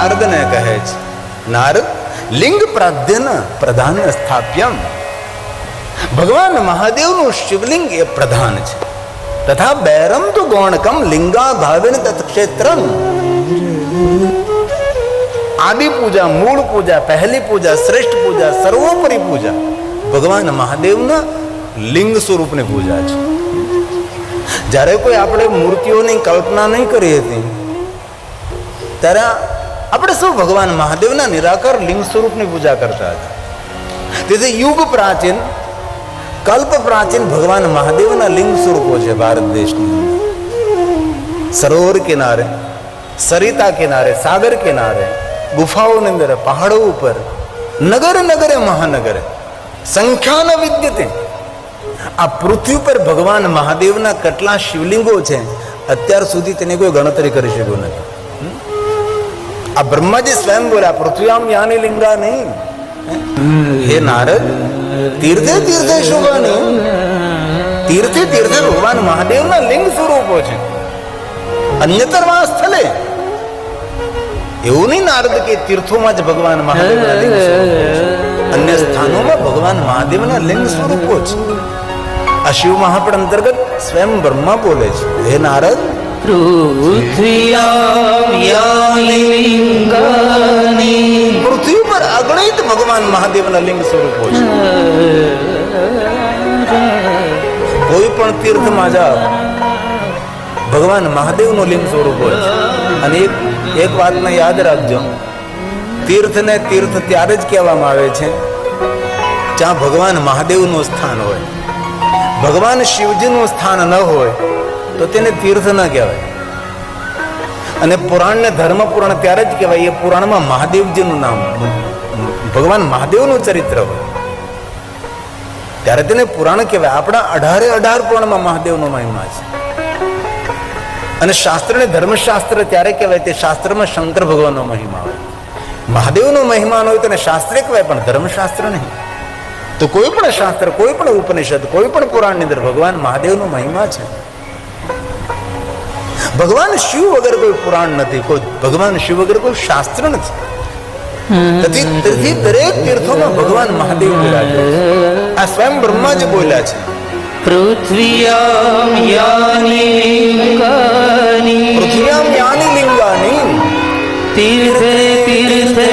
નારદને કહે છે, નારદ, લિંગ પ્રાધ્યન પ્રધાન સ્થાપ્યમ. ભગવાન મહાદેવનું શિવલિંગ એ પ્રધાન છે. તથા બૈરમ તો ગૌણકમ લિંગા ભાવેન તત્ક્ષેત્રમ. આદિ પૂજા, મૂળ પૂજા, પહેલી પૂજા, શ્રેષ્ઠ પૂજા, સર્વોપરી પૂજા ભગવાન મહાદેવના લિંગ સ્વરૂપની પૂજા છે. જ્યારે કોઈ આપણે મૂર્તિઓની કલ્પના નહીં કરી હતી, ત્યારે આપણે શું ભગવાન મહાદેવના નિરાકાર લિંગ સ્વરૂપની પૂજા કરતા હતા. તેથી યુગ પ્રાચીન, કલ્પ પ્રાચીન ભગવાન મહાદેવના લિંગ સ્વરૂપો છે ભારત દેશની સરોવર કિનારે, સરિતા કિનારે, સાગર કિનારે, ગુફાઓની અંદર, પહાડો ઉપર, નગર નગરે, મહાનગરે સંખ્યા વિદ્યતે આ પૃથ્વી પર ભગવાન મહાદેવના કેટલા શિવલિંગો છે, અત્યાર સુધી તેની કોઈ ગણતરી કરી શક્યો નથી. આ બ્રહ્માજી સ્વયં બોલ્યા પૃથ્વીઆમ યાની લિંગા નહીં હે નારદ, તીર્થે તીર્થે શુભાની. તીર્થે તીર્થે ભગવાન મહાદેવના લિંગ સ્વરૂપો છે. અન્યતરવા સ્થળે એવું નહીં નારદ કે તીર્થોમાં જ ભગવાન મહાદેવના લિંગ અન્ય સ્થાનોમાં ભગવાન મહાદેવના લિંગ સ્વરૂપો છે. આ શિવ મહાપડ અંતર્ગત સ્વયં બ્રહ્મા બોલે છે. હે નારદ પૃથ્વી પર અગણિત ભગવાન મહાદેવના લિંગ સ્વરૂપો છે કોઈ પણ તીર્થમાં જાઓ ભગવાન મહાદેવનું લિંગ સ્વરૂપ હોય છે અને એક એક વાતને યાદ રાખજો તીર્થને તીર્થ ત્યારે જ કહેવામાં આવે છે, જ્યાં ભગવાન મહાદેવનું સ્થાન હોય. ભગવાન શિવજીનું સ્થાન ન હોય તો તેને તીર્થ ન કહેવાય. અને પુરાણને ધર્મ પુરાણ ત્યારે જ કહેવાય, એ પુરાણમાં મહાદેવજીનું નામ, ભગવાન મહાદેવનું ચરિત્ર હોય. ત્યારે તેને પુરાણ કહેવાય. આપણા અઢારે અઢાર પુરાણમાં મહાદેવનો મહિમા છે. અને શાસ્ત્રને ધર્મશાસ્ત્ર ત્યારે કહેવાય તે શાસ્ત્રમાં શંકર ભગવાનનો મહિમા હોય. મહાદેવનો મહિમા ન હોય તેને શાસ્ત્ર કહેવાય, પણ ધર્મશાસ્ત્ર નહીં. તો કોઈ પણ શાસ્ત્ર, કોઈ પણ ઉપનિષદ, કોઈ પણ પુરાણની અંદર ભગવાન મહાદેવનો મહિમા છે. ભગવાન શિવ વગર કોઈ પુરાણ નથી કોઈ ભગવાન શિવ વગર કોઈ શાસ્ત્ર નથી. તેથી તેથી દરેક તીર્થોમાં ભગવાન મહાદેવ બોલ્યા છે. આ સ્વયં બ્રહ્માજી બોલ્યા છે. પૃથ્વ્યામ યાની લિંગાની પૃથ્વ્યામ યાની લિંગાની તીર્થે તીર્થે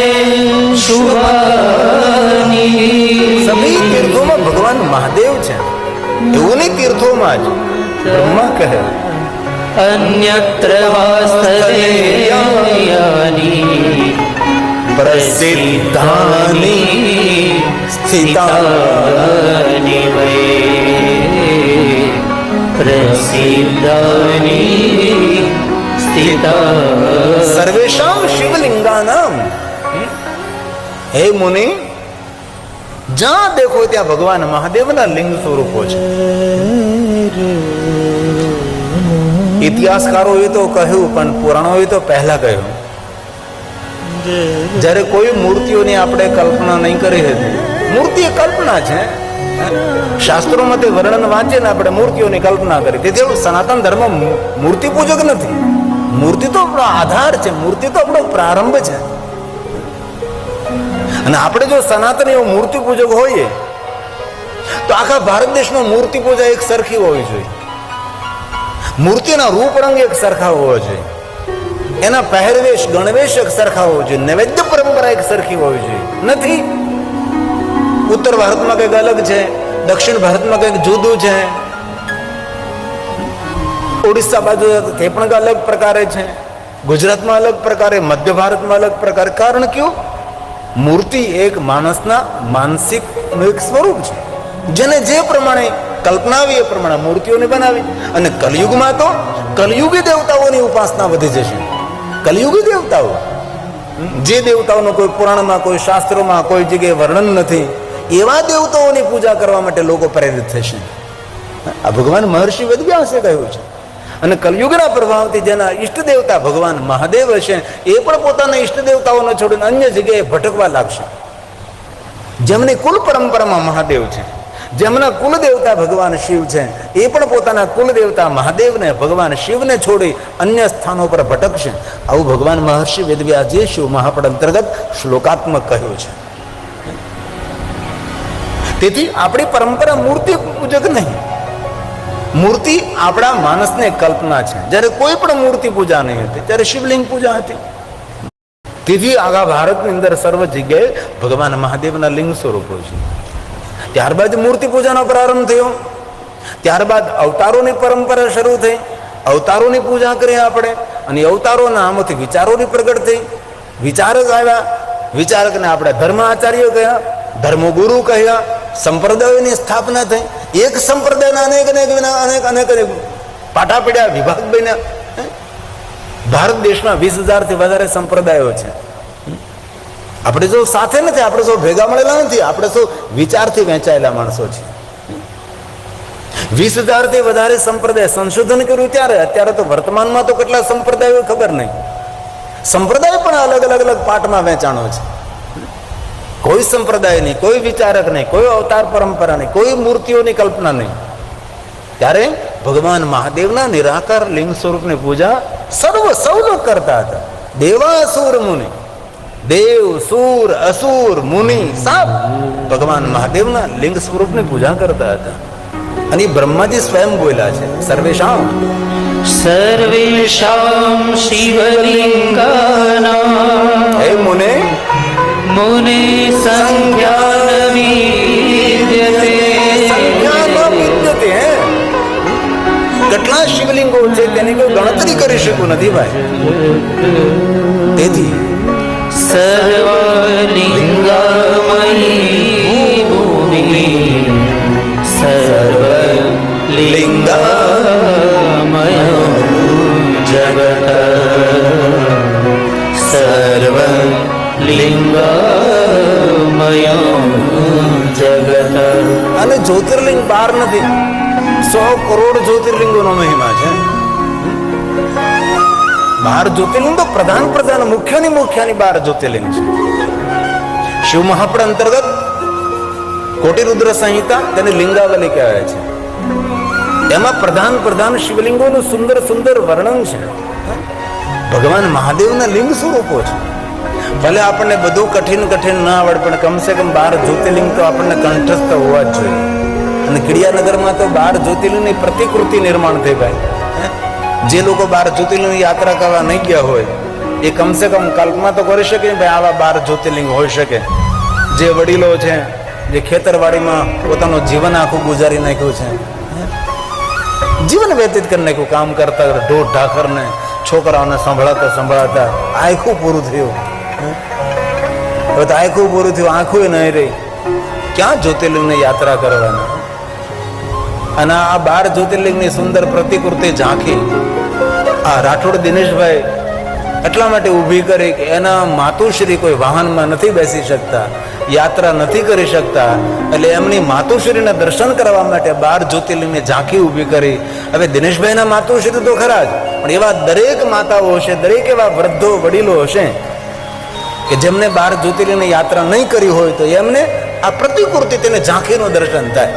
શુભાની. સભી તીર્થોમાં ભગવાન મહાદેવ છે. એવું નહીં તીર્થોમાં જ બ્રહ્મા કહે. અન્યત્ર વાસ્તવે યાની પ્રસિદ્ધાની સ્થિતા સ્થિતાની વૈ પ્રસિદ્ધાની સ્થિતા સર્વેશામ શિવલિંગાનામ હે મુનિ જ્યાં દેખો ત્યાં ભગવાન મહાદેવના લિંગ સ્વરૂપો છે ઇતિહાસકારોએ તો કહ્યું, પણ પુરાણોએ તો પહેલા કહ્યું. જ્યારે કોઈ મૂર્તિઓની આપણે કલ્પના નહીં કરી હતી, મૂર્તિ એ કલ્પના છે શાસ્ત્રોમાં તે વર્ણન વાંચે ને આપણે મૂર્તિઓની કલ્પના કરી. તેથી સનાતન ધર્મ મૂર્તિ પૂજક નથી. મૂર્તિ તો આપણો આધાર છે, મૂર્તિ તો આપણો પ્રારંભ છે. અને આપણે જો સનાતન એવો મૂર્તિ પૂજક હોઈએ, તો આખા ભારત દેશમાં મૂર્તિ પૂજા એક સરખી હોવી જોઈએ. મૂર્તિના રૂપ રંગ એક સરખા હોવો જોઈએ. એના પહેરવેશ, ગણવેશ એક સરખા હોવો જોઈએ. નૈવેદ્ય પરંપરા એક સરખી હોવી જોઈએ. નથી. ઉત્તર ભારતમાં કંઈક અલગ છે, દક્ષિણ ભારતમાં કંઈક જુદું છે. ઓડિશા બાજુ તે પણ અલગ પ્રકારે છે. ગુજરાતમાં અલગ પ્રકારે, મધ્ય ભારતમાં અલગ પ્રકારે. કારણ કયું? મૂર્તિ એક માણસના માનસિક એક સ્વરૂપ છે. જેને જે પ્રમાણે કલ્પના આવી એ પ્રમાણે મૂર્તિઓને બનાવી. અને કલયુગમાં તો કલયુગી દેવતાઓની ઉપાસના વધી જશે. કલયુગી દેવતાઓ, જે દેવતાઓનો કોઈ પુરાણમાં, કોઈ શાસ્ત્રોમાં, કોઈ જગ્યાએ વર્ણન નથી, એવા દેવતાઓની પૂજા કરવા માટે લોકો પ્રેરિત થશે. આ ભગવાન મહર્ષિ વેદવ્યાસે કહ્યું છે. અને કલયુગના પ્રભાવથી જેના ઈષ્ટ દેવતા ભગવાન મહાદેવ હશે, એ પણ પોતાના ઈષ્ટ દેવતાઓને છોડીને અન્ય જગ્યાએ ભટકવા લાગશે. જેમની કુલ પરંપરામાં મહાદેવ છે. જેમના કુલ દેવતા ભગવાન શિવ છે, એ પણ પોતાના કુલ દેવતા મહાદેવને ભગવાન શિવને છોડી અન્ય સ્થાનો પર ભટકશે. આવું ભગવાન મહર્ષિ વેદવ્યાસજીએ શિવ મહાપડ અંતર્ગત શ્લોકાત્મક કહ્યું છે. તેથી આપણી પરંપરા મૂર્તિ પૂજક નહીં. મૂર્તિ આપણા માનસને કલ્પના છે. જ્યારે કોઈ પણ મૂર્તિ પૂજા નહીં હતી, ત્યારે શિવલિંગ પૂજા હતી. તેથી આગા ભારતની અંદર સર્વ જગ્યાએ ભગવાન મહાદેવના લિંગ સ્વરૂપો છે. ત્યારબાદ મૂર્તિ પૂજાનો પ્રારંભ થયો. ત્યારબાદ અવતારોની પરંપરા શરૂ થઈ. અવતારોની પૂજા કરી આપણે અને અવતારોના આમાંથી વિચારોની પ્રગટ થઈ. વિચારક આવ્યા. વિચારકને આપણે ધર્મ આચાર્ય કહ્યા, ધર્મગુરુ કહ્યા, સંપ્રદાયોની સ્થાપના થઈ. એક સંપ્રદાયના અનેક અનેક અનેક અનેક અનેક પાટા પડ્યા, વિભાગ બન્યા? ભારત દેશમાં વીસ હજારથી વધારે સંપ્રદાયો છે. આપણે જો સાથે નથી, આપણે સૌ ભેગા મળેલા નથી, આપણે સૌ વિચારથી વહેંચાયેલા માણસો છીએ. વીસ હજારથી વધારે સંપ્રદાય સંશોધન કર્યું ત્યારે, અત્યારે તો વર્તમાનમાં તો કેટલા સંપ્રદાયો ખબર નહીં. સંપ્રદાય પણ અલગ અલગ અલગ પાઠમાં વેચાણો છે. કોઈ સંપ્રદાય નહીં, કોઈ વિચારક નહીં, કોઈ અવતાર પરંપરા નહીં, કોઈ મૂર્તિઓની કલ્પના નહીં. ત્યારે ભગવાન મહાદેવના નિરાકાર લિંગ સ્વરૂપની પૂજા સર્વ સૌ લોક કરતા હતા. દેવાસુર મુનિ. દેવ સુર અસુર મુનિ સાપ. ભગવાન મહાદેવના લિંગ સ્વરૂપની પૂજા કરતા હતા. અને બ્રહ્માજી સ્વયં બોલ્યા છે સર્વેશામ સર્વેશામ શિવલિંગના હે મુને મુનિ સંખ્યા. કેટલા શિવલિંગો છે તેની કોઈ ગણતરી કરી શકું નથી ભાઈ. તેથી સર્વલિંગમયી ભૂમિ સર્વલિંગમય જગત સર્વલિંગમય જગત અને જ્યોતિર્લિંગ બાર નથી સો કરોડ જ્યોતિર્લિંગોનો મહિમા છે બાર જ્યોતિર્લિંગ તો પ્રધાન પ્રધાન મુખ્યની મુખ્યની બાર જ્યોતિર્લિંગ છે શિવ મહાપડ અંતર્ગત કોટી રુદ્ર સંહિતા તેને લિંગાવલી કહેવાય છે એમાં પ્રધાન પ્રધાન શિવલિંગોનું સુંદર સુંદર વર્ણન છે ભગવાન મહાદેવના લિંગ સ્વરૂપો છે ભલે આપણને બધું કઠિન કઠિન ના આવડે પણ કમસે કમ બાર જ્યોતિર્લિંગ તો આપણને કંઠસ્થ હોવા જ જોઈએ અને કિડિયાનગરમાં તો બાર જ્યોતિર્લિંગની પ્રતિકૃતિ નિર્માણ થઈ ભાઈ? જે લોકો બાર જ્યોતિર્લિંગ યાત્રા કરવા નહીં ગયા હોય, એ કમસે કમ કલ્પના તો કરી શકે ભાઈ આવા બાર જ્યોતિર્લિંગ હોઈ શકે. જે વડીલો છે, જે ખેતરવાડીમાં પોતાનું જીવન આખું ગુજારી નાખ્યું છે જીવન વ્યતીત કરી નાખ્યું, કામ કરતા ઢોર ઢાકરને છોકરાઓને સંભળાતા સંભળાતા આખું પૂરું થયું? હવે તો આખું પૂરું થયું, આંખું નહીં રહી. ક્યાં જ્યોતિર્લિંગની યાત્રા કરવાની? અને આ બાર જ્યોતિર્લિંગની સુંદર પ્રતિકૃતિ ઝાંખી આ રાઠોડ દિનેશભાઈ એટલા માટે ઊભી કરી કે એના માતુશ્રી કોઈ વાહનમાં નથી બેસી શકતા, યાત્રા નથી કરી શકતા, એટલે એમની માતુશ્રીના દર્શન કરવા માટે બાર જ્યોતિર્લિંગની ઝાંખી ઊભી કરી. હવે દિનેશભાઈના માતુશ્રી તો ખરા જ, પણ એવા દરેક માતાઓ હશે, દરેક એવા વૃદ્ધો, વડીલો હશે કે જેમને બાર જ્યોતિર્લિંગની યાત્રા નહીં કરી હોય તો એમને આ પ્રતિકૃતિ તેને ઝાંખીનું દર્શન થાય.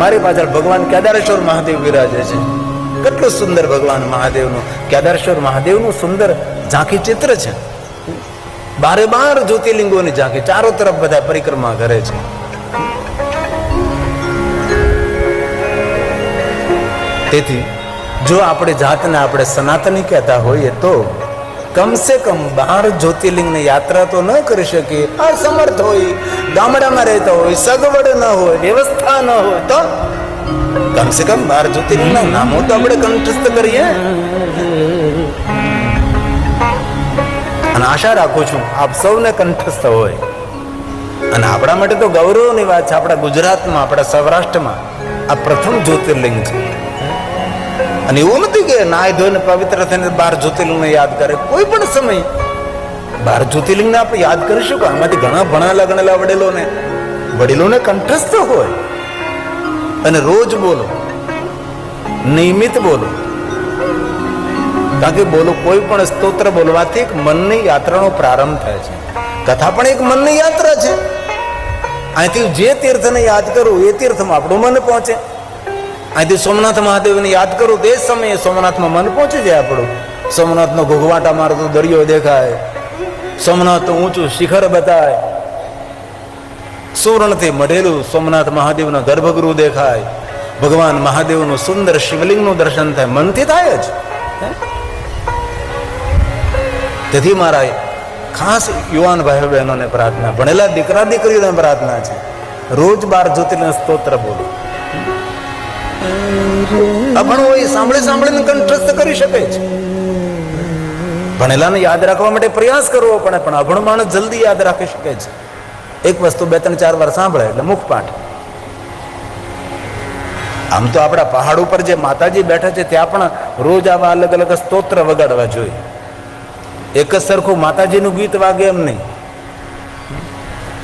મારી પાછળ ભગવાન કેદારેશ્વર મહાદેવ બિરાજે છે. કેટલું સુંદર ભગવાન મહાદેવનું કેદારેશ્વર મહાદેવનું સુંદર ઝાંખી ચિત્ર છે. બારે બાર જ્યોતિર્લિંગોની ઝાંખી, ચારો તરફ બધા પરિક્રમા કરે છે. તેથી જો આપણે જાતને આપણે સનાતની કહેતા હોઈએ તો કમસે કમ બાર જ્યોતિર્લિંગની યાત્રા તો ન કરી શકીએ. અસમર્થ હોય, ગામડામાં રહેતા હોય, સગવડ ન હોય, વ્યવસ્થા ન હોય તો કમસે કમ બાર જ્યોતિર્લિંગના નામો તો આપણે કંઠસ્થ કરીએ અને આશા રાખું છું આપ સૌને કંઠસ્થ હોય અને આપણા માટે તો ગૌરવની વાત છે આપણા ગુજરાતમાં આપણા સૌરાષ્ટ્રમાં આ પ્રથમ જ્યોતિર્લિંગ છે અને એવું નથી કે નાય ધોઈને પવિત્ર થઈને બાર જ્યોતિર્લિંગને યાદ કરે કોઈ પણ સમય બાર જ્યોતિર્લિંગને આપણે યાદ કરીશું કે આમાંથી ઘણા ભણેલા ગણેલા વડીલોને વડીલોને કંઠસ્થ હોય અને રોજ બોલો. નિયમિત બોલો. કારણ કે બોલો કોઈ પણ સ્તોત્ર બોલવાથી એક મનની યાત્રાનો પ્રારંભ થાય છે. કથા પણ એક મનની યાત્રા છે. અહીંથી જે તીર્થને યાદ કરું, એ તીર્થમાં આપણું મન પહોંચે. અહીંથી સોમનાથ મહાદેવને યાદ કરું, તે સમયે સોમનાથમાં મન પહોંચી જાય આપણું. સોમનાથનો ઘોઘવાટા મારતો, દરિયો દેખાય. સોમનાથ ઊંચું શિખર બતાય. સુવર્ણથી મઢેલું સોમનાથ મહાદેવના ગર્ભગૃહ દેખાય. ભગવાન મહાદેવનું સુંદર શિવલિંગનું દર્શન થાય. મનથી થાય જ. તેથી મારા ખાસ યુવાન ભાઈઓ બહેનોને પ્રાર્થના. ભણેલા દીકરા દીકરીઓને પ્રાર્થના છે. રોજ બાર જ્યોતિર્લિંગ સ્તોત્ર બોલો. અભણ હોય સાંભળી સાંભળીને કંઠસ્થ કરી શકે છે. ભણેલાને યાદ રાખવા માટે પ્રયાસ કરવો પડે, પણ અભણ માણસ જલ્દી યાદ રાખી શકે છે. એક વસ્તુ બે ત્રણ ચાર વાર સાંભળે એટલે મુખપાઠ. આમ તો આપણા પહાડ ઉપર જે માતાજી બેઠા છે ત્યાં પણ રોજ આવા અલગ અલગ સ્તોત્ર વગાડવા જોઈએ. એક જ સરખું માતાજીનું ગીત વાગે એમ નહીં.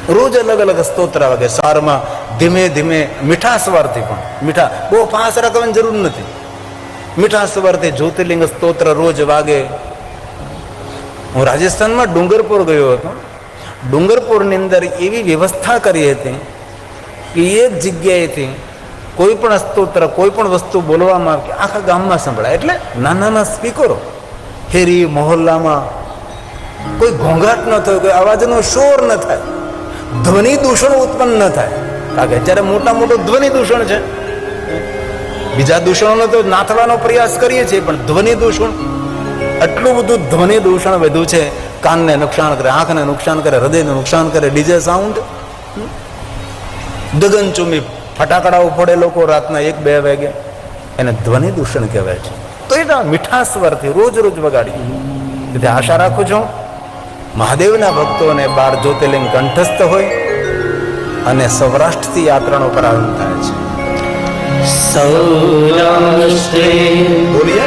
રોજ અલગ અલગ સ્તોત્ર વાગે. સારમાં ધીમે ધીમે મીઠા સ્વરથી પણ. મીઠા બહુ ફાસ રાખવાની જરૂર નથી. મીઠા સ્વરથી જ્યોતિર્લિંગ સ્તોત્ર રોજ વાગે. હું રાજસ્થાનમાં ડુંગરપુર ગયો હતો. ડુંગરપુરની અંદર એવી વ્યવસ્થા કરી હતી કે એક જગ્યાએથી કોઈ પણ સ્તોત્ર, કોઈ પણ વસ્તુ બોલવામાં આવે આખા ગામમાં સંભળાય. એટલે નાના નાના સ્પીકરો. હેરી મોહલ્લામાં કોઈ ઘોંઘાટ ન થયો, કોઈ અવાજનો શોર ન થાય. ધ્વનિ દૂષણ ઉત્પન્ન ન થાય. કારણ કે અત્યારે મોટા મોટું ધ્વનિ દૂષણ છે. બીજા દૂષણોનો તો નાથવાનો પ્રયાસ કરીએ છીએ, પણ ધ્વનિ દૂષણ આટલું બધું ધ્વનિ દૂષણ વધ્યું છે. કાનને નુકસાન કરે આંખને નુકસાન કરે હૃદયને નુકસાન કરે ડીજે સાઉન્ડ ગગનચુંબી ફટાકડાઓ ફોડે લોકો રાતના એક બે વાગે. એને ધ્વનિ દૂષણ કહેવાય છે. તો એના મીઠા સ્વરથી રોજ રોજ વગાડી એટલે આશા રાખું છું મહાદેવના ભક્તોને બાર જ્યોતિર્લિંગ કંઠસ્થ હોય અને સૌરાષ્ટ્રથી યાત્રાનો પ્રારંભ થાય છે. સૌરાષ્ટ્રે બોલીએ.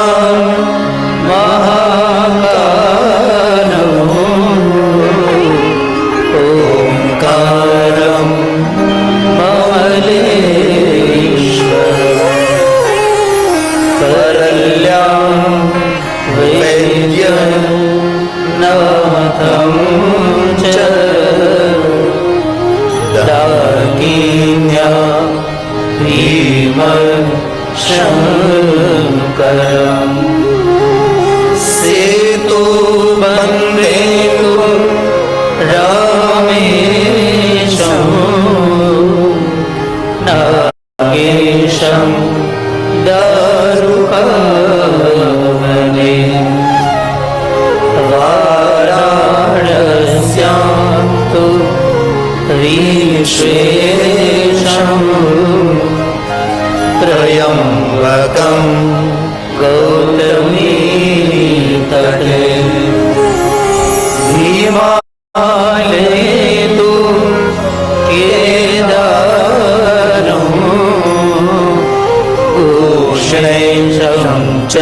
उष्णेशं च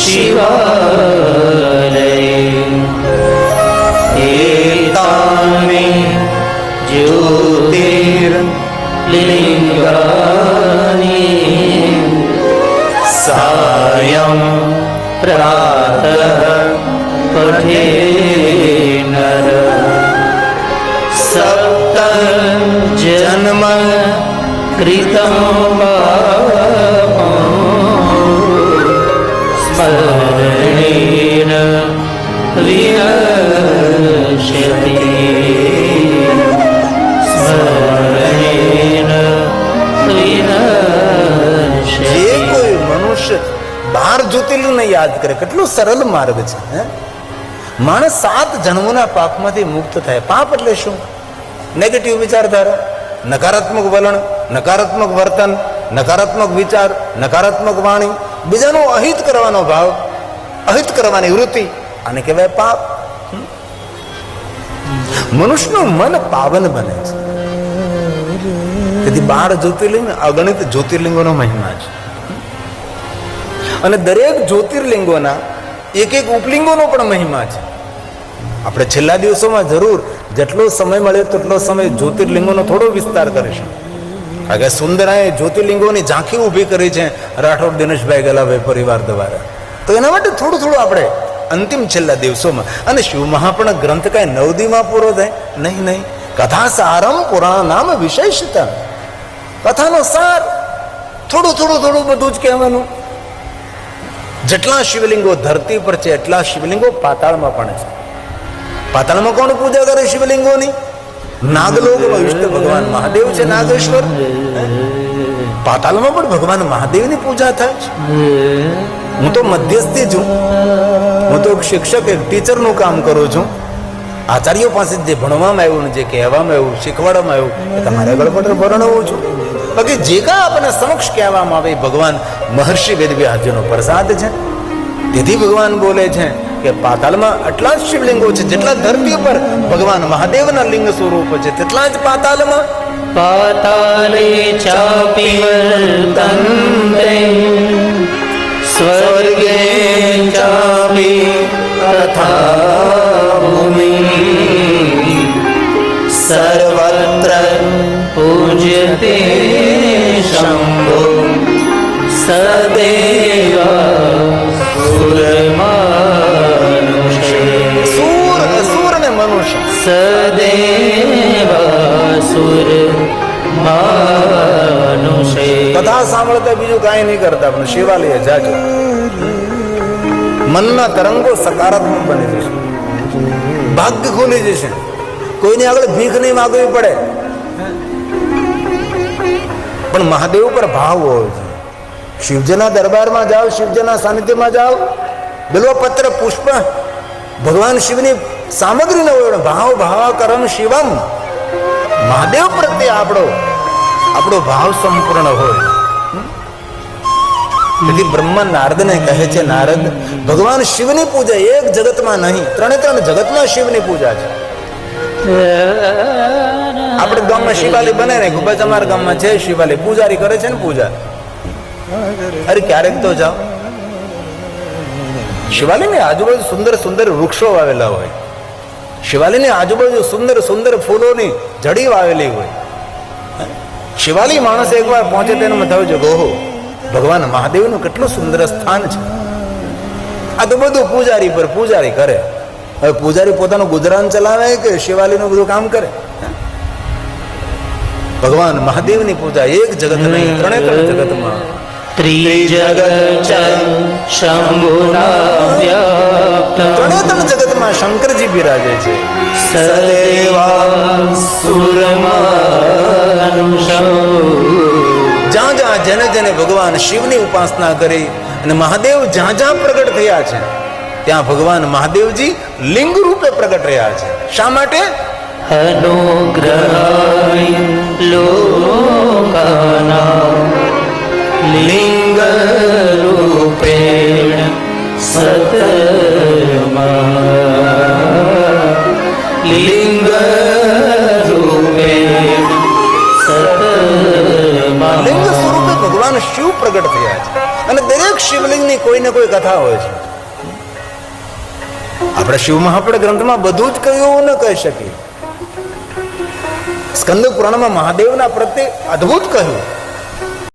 शिवालये एतानि ज्योतिर्लिङ्गानि सायं प्रातः पठे नर। सप्त जन्म कृतं યાદ કરે કેટલો સરળ માર્ગ છે માણસ સાત જન્મોના પાપમાંથી મુક્ત થાય. પાપ એટલે શું? નેગેટિવ વિચારધારા, નકારાત્મક વલણ, નકારાત્મક વર્તન, નકારાત્મક વિચાર, નકારાત્મક વાણી, બીજાનું અહિત કરવાનો ભાવ, અહિત કરવાની વૃત્તિ, આને કહેવાય પાપ. મનુષ્યનું મન પાવન બને છે. તેથી બાર જ્યોતિર્લિંગ, અગણિત જ્યોતિર્લિંગોનો મહિમા છે. અને દરેક જ્યોતિર્લિંગોના એક એક ઉપલિંગોનો પણ મહિમા છે. આપણે છેલ્લા દિવસોમાં જરૂર જેટલો સમય મળે તેટલો સમય જ્યોતિર્લિંગોનો થોડો વિસ્તાર કરીશું. કારણ કે સુંદરાએ જ્યોતિર્લિંગોની ઝાંખી ઊભી કરી છે રાઠોડ દિનેશભાઈ ગલાભાઈ પરિવાર દ્વારા. તો એના માટે થોડું થોડું આપણે અંતિમ છેલ્લા દિવસોમાં અને શિવ મહાપણ ગ્રંથ કાંઈ નવદીમાં પૂરો થાય? નહીં નહીં. કથા સારમ પુરાણ નામ વિશેષતા. કથાનો સાર થોડું થોડું થોડું બધું જ કહેવાનું. જેટલા શિવલિંગો ધરતી પર છે, એટલા શિવલિંગો પાતાળમાં પણ છે. પાતાળમાં કોણ પૂજા કરે શિવલિંગોની? નાગલોકનો વિષ્ણુ ભગવાન મહાદેવ છે, નાગેશ્વર. પાતાળમાં પણ ભગવાન મહાદેવની પૂજા થાય છે. હું તો મધ્યસ્થી છું. હું તો શિક્ષક, એક ટીચરનું કામ કરું છું. આચાર્યો પાસે જે ભણવામાં આવ્યું જે કહેવામાં આવ્યું, શીખવાડવામાં આવ્યું તમારે આગળ પડે ભરણવું છું. બાકી જે કા આપણને સમક્ષ કહેવામાં આવે ભગવાન મહર્ષિ વેદવ્યાસજીનો પ્રસાદ છે. તેથી ભગવાન બોલે છે કે પાતાલમાં આટલા જ શિવલિંગો છે, જેટલા ધરતી પર ભગવાન મહાદેવના લિંગ સ્વરૂપ છે, તેટલા જ પાતાળમાં પાતાલે ચાપી સ્વર્ગે ચાપી કથા ભૂમિ સર્વત્ર સદેવ કથા સાંભળતા બીજું કાંઈ નહીં કરતા, પણ શિવાલય જાજો. મનના તરંગો સકારાત્મક બની જશે. ભાગ્ય ખુલી જશે. કોઈની આગળ ભીખ નહીં માગવી પડે. પણ મહાદેવ પર ભાવ હોવો જોઈએ. શિવજીના દરબારમાં જાઓ, શિવજીના સાનિધ્યમાં જાઓ. બિલ્વપત્ર પુષ્પ ભગવાન શિવની સામગ્રી ન ભાવ ભાવ ભાવાકરમ શિવમ. મહાદેવ પ્રત્યે આપણો આપણો ભાવ સંપૂર્ણ હોય. તેથી બ્રહ્મા નારદને કહે છે, નારદ, ભગવાન શિવની પૂજા એક જગતમાં નહીં, ત્રણે ત્રણ જગતમાં શિવની પૂજા છે. આપણે ગામમાં શિવાલી બને ને ખૂબ જ અમારા ગામમાં છે શિવાલી પૂજારી કરે છે ને પૂજા. અરે ક્યારેક તો જાઓ. ને આજુબાજુ સુંદર સુંદર વૃક્ષો વાવેલા હોય. શિવાલયની આજુબાજુ સુંદર સુંદર ફૂલોની જડી વાવેલી હોય. શિવાલી માણસ એકવાર પહોંચે તેને થયું છે ગોહો ભગવાન મહાદેવનું કેટલું સુંદર સ્થાન છે. આ તો બધું પૂજારી પર પૂજારી કરે. હવે પૂજારી પોતાનું ગુજરાન ચલાવે કે શિવાલીનું બધું કામ કરે? ભગવાન મહાદેવની પૂજા એક જગત નહીં ત્રણે ત્રણ જગતમાં. ત્રણેતર જગતમાં શંકરજી બિરાજે છે. જ્યાં જ્યાં જેને જેને ભગવાન શિવની ઉપાસના કરી અને મહાદેવ જ્યાં જ્યાં પ્રગટ થયા છે ત્યાં ભગવાન મહાદેવજી લિંગ રૂપે પ્રગટ રહ્યા છે. શા માટે? અનુગ્રહ લોકાના લિંગ રૂપે લિંગ રૂપેણ લિંગ સ્વરૂપે ભગવાન શિવ પ્રગટ થયા છે અને દરેક શિવલિંગની કોઈ ને કોઈ કથા હોય છે આપણે શિવ મહાપડ ગ્રંથમાં બધું જ કહ્યું ન કહી શકીએ સ્કંદ પુરાણમાં મહાદેવના પ્રત્યે અદ્ભુત કહ્યું